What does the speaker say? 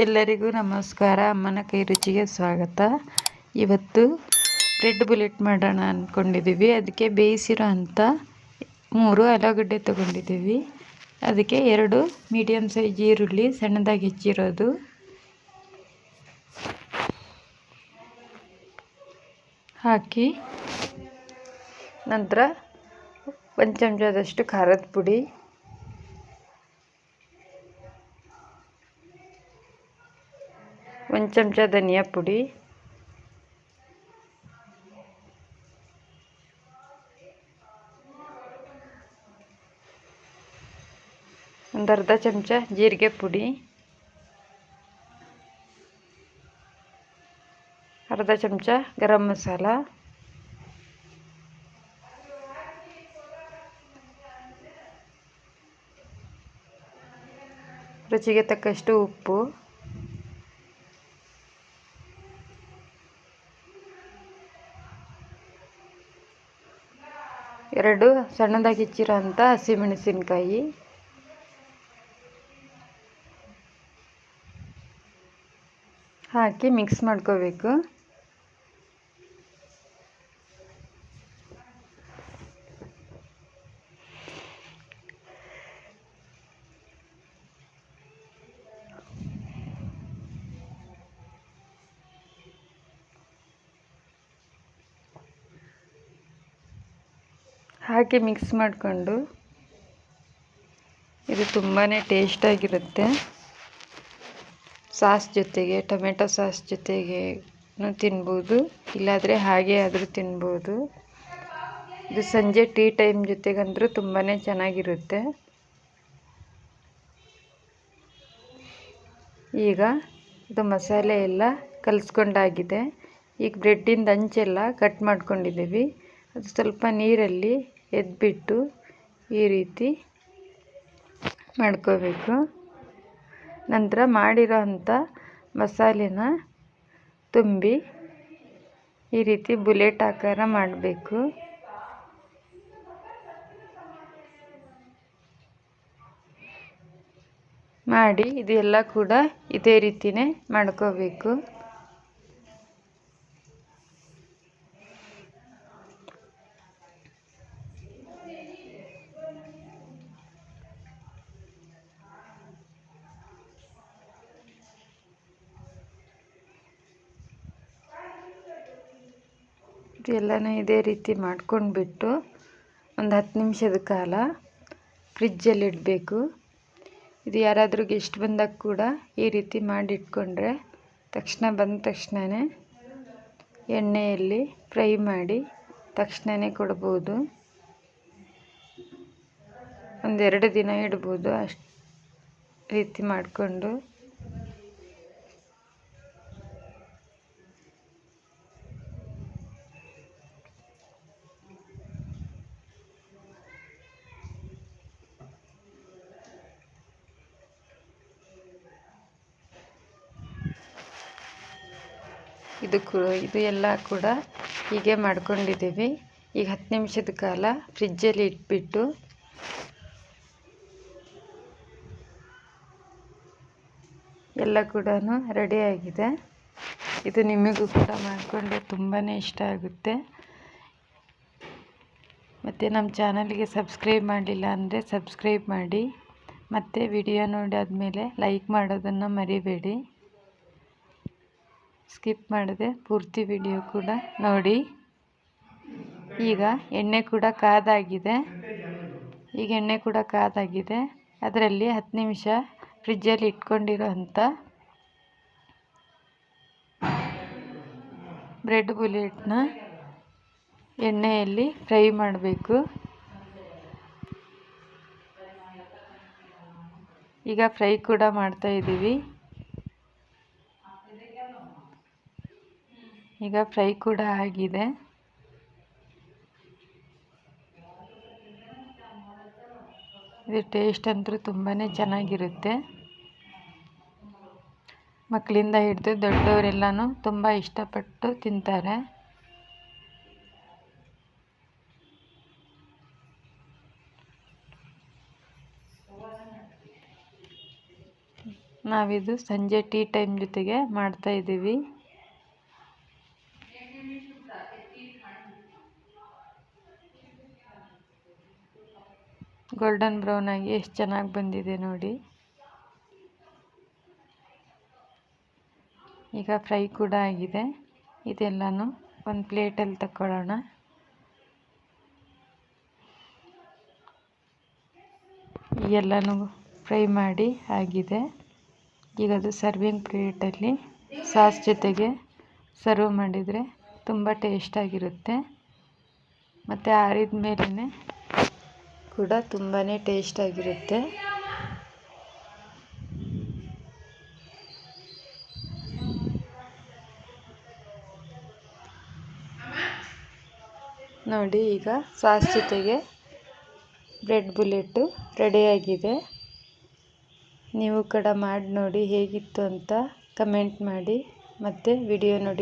ಎಲ್ಲರಿಗೂ ನಮಸ್ಕಾರ. ಅಮ್ಮನ ಕೈ ರುಚಿಗೆ ಸ್ವಾಗತ. ಇವತ್ತು ಬ್ರೆಡ್ ಬುಲೆಟ್ ಮಾಡೋಣ ಅಂದ್ಕೊಂಡಿದ್ದೀವಿ ಅದಕ್ಕೆ ಬೇಯಿಸಿರೋ ಅಂಥ ಮೂರು ಆಲೂಗಡ್ಡೆ ತೊಗೊಂಡಿದ್ದೀವಿ. ಅದಕ್ಕೆ ಎರಡು ಮೀಡಿಯಮ್ ಸೈಜ್ ಈರುಳ್ಳಿ ಸಣ್ಣದಾಗಿ ಹೆಚ್ಚಿರೋದು. ಹಾಕಿ ನಂತರ ಒಂದು ಚಮಚದಷ್ಟು ಖಾರದ ಪುಡಿ. ಒಂದು ಚಮಚ ಧನಿಯಾ ಪುಡಿ. ಒಂದು ಅರ್ಧ ಚಮಚ ಜೀರಿಗೆ ಪುಡಿ. ಅರ್ಧ ಚಮಚ ಗರಂ ಮಸಾಲ. ರುಚಿಗೆ ತಕ್ಕಷ್ಟು ಉಪ್ಪು. ಎರಡು ಸಣ್ಣದಾಗಿ ಹೆಚ್ಚಿರೋ ಅಂಥ ಹಸಿಮೆಣಸಿನ್ಕಾಯಿ. ಹಾಕಿ ಮಿಕ್ಸ್ ಮಾಡ್ಕೋಬೇಕು. ಹಾಕಿ ಮಿಕ್ಸ್ ಮಾಡಿಕೊಂಡು. ಇದು ತುಂಬಾ ಟೇಸ್ಟಾಗಿರುತ್ತೆ ಸಾಸ್ ಜೊತೆಗೆ, ಟೊಮೆಟೊ ಸಾಸ್ ಜೊತೆಗೆ ತಿನ್ಬೋದು. ಇಲ್ಲಾದರೆ ಹಾಗೆ ಆದರೂ ತಿನ್ಬೋದು. ಇದು ಸಂಜೆ ಟೀ ಟೈಮ್ ಜೊತೆಗಂದರೂ ತುಂಬಾ ಚೆನ್ನಾಗಿರುತ್ತೆ. ಈಗ ಇದು ಮಸಾಲೆ ಎಲ್ಲ ಕಲಿಸ್ಕೊಂಡಾಗಿದೆ. ಈಗ ಬ್ರೆಡ್ಡಿಂದ ಅಂಚೆಲ್ಲ ಕಟ್ ಮಾಡ್ಕೊಂಡಿದ್ದೀವಿ. ಅದು ಸ್ವಲ್ಪ ನೀರಲ್ಲಿ ಎದ್ಬಿಟ್ಟು ಈ ರೀತಿ ಮಾಡ್ಕೋಬೇಕು. ನಂತರ ಮಾಡಿರೋ ಅಂಥ ಮಸಾಲೆನ ತುಂಬಿ ಈ ರೀತಿ ಬುಲೆಟ್ ಆಕಾರ ಮಾಡಬೇಕು. ಮಾಡಿ ಇದೆಲ್ಲ ಕೂಡ ಇದೇ ರೀತಿಯೇ ಮಾಡ್ಕೋಬೇಕು. ಇದೆಲ್ಲನೂ ಇದೇ ರೀತಿ ಮಾಡ್ಕೊಂಡ್ಬಿಟ್ಟು ಒಂದು ಹತ್ತು ನಿಮಿಷದ ಕಾಲ ಫ್ರಿಜ್ಜಲ್ಲಿ ಇಡಬೇಕು. ಇದು ಯಾರಾದರೂ ಗೆಸ್ಟ್ ಬಂದಾಗ ಕೂಡ ಈ ರೀತಿ ಮಾಡಿಟ್ಕೊಂಡ್ರೆ ತಕ್ಷಣ ಬಂದ ತಕ್ಷಣವೇ ಎಣ್ಣೆಯಲ್ಲಿ ಫ್ರೈ ಮಾಡಿ ತಕ್ಷಣವೇ ಕೊಡ್ಬೋದು. ಒಂದೆರಡು ದಿನ ಇಡ್ಬೋದು ಅಷ್ಟು ರೀತಿ ಮಾಡಿಕೊಂಡು. ಇದು ಕು, ಇದು ಎಲ್ಲ ಕೂಡ ಹೀಗೆ ಮಾಡ್ಕೊಂಡಿದ್ದೀವಿ. ಈಗ ಹತ್ತು ನಿಮಿಷದ ಕಾಲ ಫ್ರಿಜ್ಜಲ್ಲಿ ಇಟ್ಬಿಟ್ಟು ಎಲ್ಲ ಕೂಡ ಆಗಿದೆ. ಇದು ನಿಮಗೂ ಕೂಡ ಮಾಡಿಕೊಂಡ್ರೆ ತುಂಬಾ ಇಷ್ಟ ಆಗುತ್ತೆ. ಮತ್ತು ನಮ್ಮ ಚಾನಲ್ಗೆ ಸಬ್ಸ್ಕ್ರೈಬ್ ಮಾಡಲಿಲ್ಲ ಅಂದರೆ ಸಬ್ಸ್ಕ್ರೈಬ್ ಮಾಡಿ. ಮತ್ತು ವಿಡಿಯೋ ನೋಡಾದ್ಮೇಲೆ ಲೈಕ್ ಮಾಡೋದನ್ನು ಮರಿಬೇಡಿ. ಸ್ಕಿಪ್ ಮಾಡದೆ ಪೂರ್ತಿ ವಿಡಿಯೋ ಕೂಡ ನೋಡಿ. ಈಗ ಎಣ್ಣೆ ಕೂಡ ಕಾದಾಗಿದೆ. ಈಗ ಎಣ್ಣೆ ಕೂಡ ಕಾದಾಗಿದೆ. ಅದರಲ್ಲಿ ಹತ್ತು ನಿಮಿಷ ಫ್ರಿಜ್ಜಲ್ಲಿ ಇಟ್ಕೊಂಡಿರೋ ಅಂಥ ಬ್ರೆಡ್ ಬುಲೆಟ್ನ ಎಣ್ಣೆಯಲ್ಲಿ ಫ್ರೈ ಮಾಡಬೇಕು. ಈಗ ಫ್ರೈ ಕೂಡ ಮಾಡ್ತಾಯಿದ್ದೀವಿ ಈಗ ಫ್ರೈ ಕೂಡ ಆಗಿದೆ. ಇದು ಟೇಸ್ಟ್ ಅಂತೂ ತುಂಬಾ ಚೆನ್ನಾಗಿರುತ್ತೆ. ಮಕ್ಕಳಿಂದ ಹಿಡಿದು ದೊಡ್ಡವರೆಲ್ಲನೂ ತುಂಬ ಇಷ್ಟಪಟ್ಟು ತಿಂತಾರೆ. ನಾವಿದು ಸಂಜೆ ಟೀ ಟೈಮ್ ಜೊತೆಗೆ ಮಾಡ್ತಾ ಗೋಲ್ಡನ್ ಬ್ರೌನ್ ಆಗಿ ಎಷ್ಟು ಚೆನ್ನಾಗಿ ಬಂದಿದೆ ನೋಡಿ. ಈಗ ಫ್ರೈ ಕೂಡ ಆಗಿದೆ. ಇದೆಲ್ಲನೂ ಒಂದು ಪ್ಲೇಟಲ್ಲಿ ತಗೊಳ್ಳೋಣ ಎಲ್ಲನೂ ಫ್ರೈ ಮಾಡಿ ಆಗಿದೆ. ಈಗ ಅದು ಸರ್ವಿಂಗ್ ಪ್ಲೇಟಲ್ಲಿ ಸಾಸ್ ಜೊತೆಗೆ ಸರ್ವ್ ಮಾಡಿದರೆ ತುಂಬ ಟೇಸ್ಟಾಗಿರುತ್ತೆ ಮತ್ತು ಆರಿದ ಮೇಲೇ ಕೂಡ ತುಂಬಾ ಟೇಸ್ಟಾಗಿರುತ್ತೆ ನೋಡಿ ಈಗ ಸಾಸ್ ಜೊತೆಗೆ ಬ್ರೆಡ್ ಬುಲೆಟು ರೆಡಿಯಾಗಿದೆ ನೀವು ಕೂಡ ಮಾಡಿ ನೋಡಿ ಹೇಗಿತ್ತು ಅಂತ ಕಮೆಂಟ್ ಮಾಡಿ ಮತ್ತು ವಿಡಿಯೋ ನೋಡಿ.